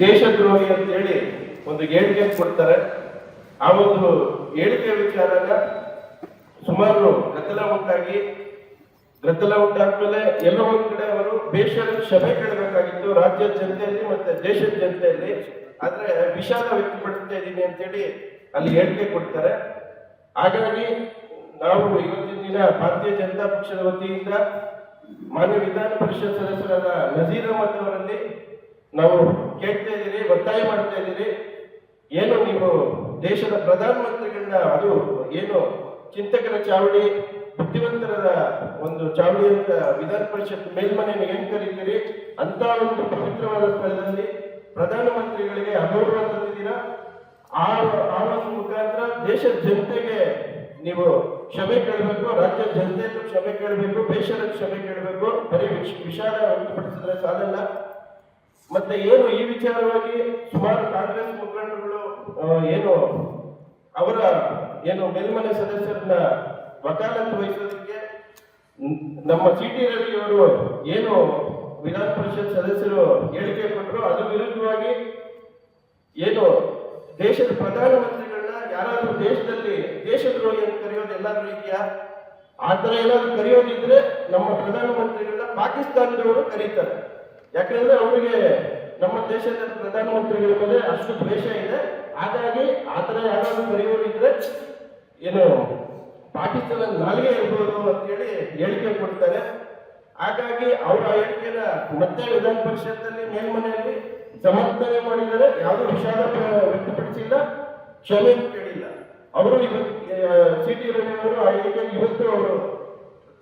ದೇಶದ್ರೋಹಿ ಅಂತ ಹೇಳಿ ಒಂದು ಹೇಳಿಕೆ ಕೊಡ್ತಾರೆ. ಆ ಒಂದು ಹೇಳಿಕೆ ವಿಚಾರನ ಸುಮಾರು ಗದ್ದಲ ಉಂಟಾಗಿ, ಗದ್ದಲ ಉಂಟಾದ್ಮೇಲೆ ಎಲ್ಲ ಒಂದ್ ಕಡೆ ಅವರು ಬೇಷರ ಕ್ಷಮೆ ಕೇಳಬೇಕಾಗಿತ್ತು. ರಾಜ್ಯದ ಜನತೆಯಲ್ಲಿ ಮತ್ತೆ ದೇಶದ ಜನತೆಯಲ್ಲಿ. ಆದ್ರೆ ವಿಷಾದ ವ್ಯಕ್ತಪಡಿಸ್ತಾ ಇದ್ದೀನಿ ಅಂತೇಳಿ ಅಲ್ಲಿ ಹೇಳಿಕೆ ಕೊಡ್ತಾರೆ. ಹಾಗಾಗಿ ನಾವು ಇವತ್ತಿನ ದಿನ ಭಾರತೀಯ ಜನತಾ ಪಕ್ಷದ ವತಿಯಿಂದ ಮಾನ್ಯ ವಿಧಾನ ಪರಿಷತ್ ಸದಸ್ಯರಾದ ನಜೀರ್ ಅಹಮದ್ ಅವರಲ್ಲಿ ನಾವು ಕೇಳ್ತಾ ಇದ್ದೀರಿ, ಒತ್ತಾಯ ಮಾಡ್ತಾ ಇದ್ದೀರಿ. ಏನು ನೀವು ದೇಶದ ಪ್ರಧಾನಮಂತ್ರಿಗಳನ್ನ, ಅದು ಏನು ಚಿಂತಕರ ಚಾವಡಿ ಬುದ್ಧಿವಂತರ ಒಂದು ಚಾವಡಿ ಅಂತ ವಿಧಾನ ಪರಿಷತ್ ಮೇಲ್ಮನೆ ಹೆಂಗ್ ಕರೀತೀರಿ? ಅಂತ ಒಂದು ಪವಿತ್ರವಾದ ಸ್ಥಳದಲ್ಲಿ ಪ್ರಧಾನಮಂತ್ರಿಗಳಿಗೆ ಅಗೌರವ ತಂದಿದ್ದೀರಾ ಆ ಆ ಮುಖಾಂತರ ದೇಶದ ಜನತೆಗೆ ನೀವು ಕ್ಷಮೆ ಕೇಳಬೇಕು ರಾಜ್ಯದ ಜನತೆಯನ್ನು ಕ್ಷಮೆ ಕೇಳಬೇಕು ಬೇಷರ ಕ್ಷಮೆ ಕೇಳಬೇಕು. ಬರೀ ವಿಷ- ವಿಷಾದ ವ್ಯಕ್ತಪಡಿಸಿದ್ರೆ ಸಾಲಲ್ಲ. ಮತ್ತೆ ಏನು ಈ ವಿಚಾರವಾಗಿ ಸುಮಾರು ಕಾಂಗ್ರೆಸ್ ಮುಖಂಡರುಗಳು ಏನು ಅವರ ಏನು ಮೇಲ್ಮನೆ ಸದಸ್ಯರನ್ನ ವಕಾಲತ್ತು ವಹಿಸೋದಕ್ಕೆ ನಮ್ಮ ಸಿ ಟಿ ರವಿ ಅವರು ಏನು ವಿಧಾನ ಪರಿಷತ್ ಸದಸ್ಯರು ಹೇಳಿಕೆ ಕೊಟ್ಟರು ಅದ್ರ ವಿರುದ್ಧವಾಗಿ ಏನು ದೇಶದ ಪ್ರಧಾನಮಂತ್ರಿಗಳನ್ನ ಯಾರಾದರೂ ದೇಶದಲ್ಲಿ ದೇಶದ್ರೋಹಿ ಅಂತ ಕರೆಯೋದು ಎಲ್ಲಾದ್ರೂ ಇದೆಯಾ? ಆ ಥರ ಏನಾದ್ರು ಕರೆಯೋದಿದ್ರೆ ನಮ್ಮ ಪ್ರಧಾನಮಂತ್ರಿಗಳನ್ನ ಪಾಕಿಸ್ತಾನದವರು ಕರೀತಾರೆ. ಯಾಕಂದ್ರೆ ಅವರಿಗೆ ನಮ್ಮ ದೇಶದ ಪ್ರಧಾನಮಂತ್ರಿಗಳ ಮೇಲೆ ಅಷ್ಟು ದ್ವೇಷ ಇದೆ. ಹಾಗಾಗಿ ಆ ಥರ ಯಾರಾದ್ರೂ ಕರೆಯೋರಿದ್ರೆ ಏನು, ಪಾಕಿಸ್ತಾನ ನಾಲಿಗೆ ಇರ್ಬೋದು ಅಂತೇಳಿ ಹೇಳಿಕೆ ಕೊಡ್ತಾರೆ. ಹಾಗಾಗಿ ಅವರ ಹೇಳಿಕೆನ ಮತ್ತೆ ವಿಧಾನ ಪರಿಷತ್ತಲ್ಲಿ ಮೇಲ್ಮನೆಯಲ್ಲಿ ಸಮರ್ಥನೆ ಮಾಡಿದರೆ ಯಾವುದೂ ವಿಷಾದ ವ್ಯಕ್ತಪಡಿಸಿಲ್ಲ, ಕ್ಷಮೆ ಕೇಳಿಲ್ಲ. ಅವರು ಇವತ್ತು ಸಿ ಟಿ ರವಿ ಅವರು ಆ ಹೇಳಿಕೆ ಇವತ್ತು ಅವರು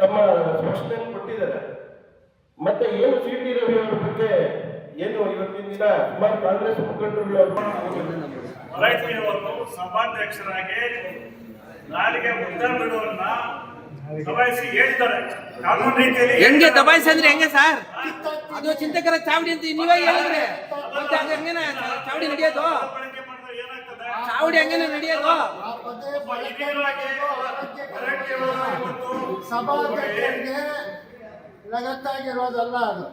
ತಮ್ಮ ಸ್ಪಷ್ಟನೆ ಕೊಟ್ಟಿದ್ದಾರೆ. ಮತ್ತೆ ಏನು ಸಿ ಟಿ ರವಿ ಅವರ ಬಗ್ಗೆ ಏನು ಇವತ್ತಿನ ದಿನ ಸುಮಾರು ಕಾಂಗ್ರೆಸ್ ಮುಖಂಡರುಗಳು ಹೊರೈತಿ ಅವರು ಸಭಾಧ್ಯಕ್ಷರಾಗಿ ನಾಲಿಗೆ ಉತ್ತರ ಬಿಡುವನ್ನ ದಬಾಯಿಸಿ ಹೇಳ್ತಾರೆ ಕಾನೂನು ರೀತಿಯಲ್ಲಿ ಹೆಂಗೆ ದಬಾಯಿಸಿ ಅಂದ್ರೆ ಹೆಂಗೆ ಸರ್? ಅದು ಚಿಂತಕರ ಚಾವಡಿ ಅಂತ ನೀವೇ ಹೇಳಿದ್ರೆ. ಮತ್ತೆ ಅದು ಹೆಂಗೇನ ಚಾವಡಿ ನಡೆಯೋದು? ಚಾವಡಿ ಹೆಂಗೇನ ನಡೆಯೋದು? ಸಭಾಧ್ಯಕ್ಷರಿಗೆ ಲಗತ್ತಾಗಿರೋದಲ್ಲ ಅದು